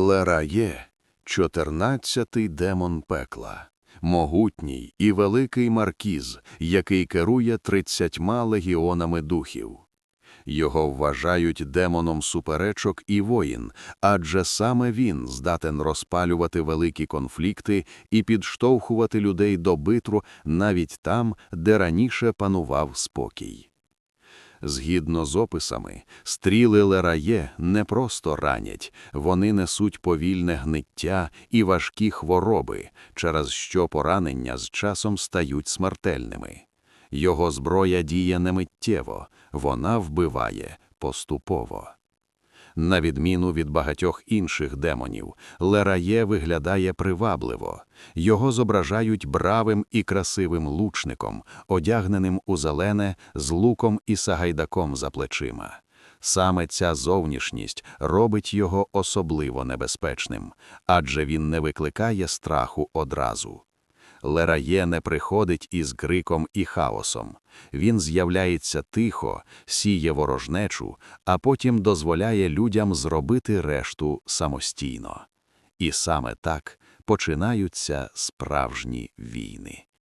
Лерає – чотирнадцятий демон пекла, могутній і великий маркіз, який керує тридцятьма легіонами духів. Його вважають демоном суперечок і воїн, адже саме він здатен розпалювати великі конфлікти і підштовхувати людей до битру навіть там, де раніше панував спокій. Згідно з описами, стріли Лерає не просто ранять, вони несуть повільне гниття і важкі хвороби, через що поранення з часом стають смертельними. Його зброя діє немиттєво, вона вбиває поступово. На відміну від багатьох інших демонів, Лерає виглядає привабливо. Його зображають бравим і красивим лучником, одягненим у зелене, з луком і сагайдаком за плечима. Саме ця зовнішність робить його особливо небезпечним, адже він не викликає страху одразу. Лерає не приходить із криком і хаосом. Він з'являється тихо, сіє ворожнечу, а потім дозволяє людям зробити решту самостійно. І саме так починаються справжні війни.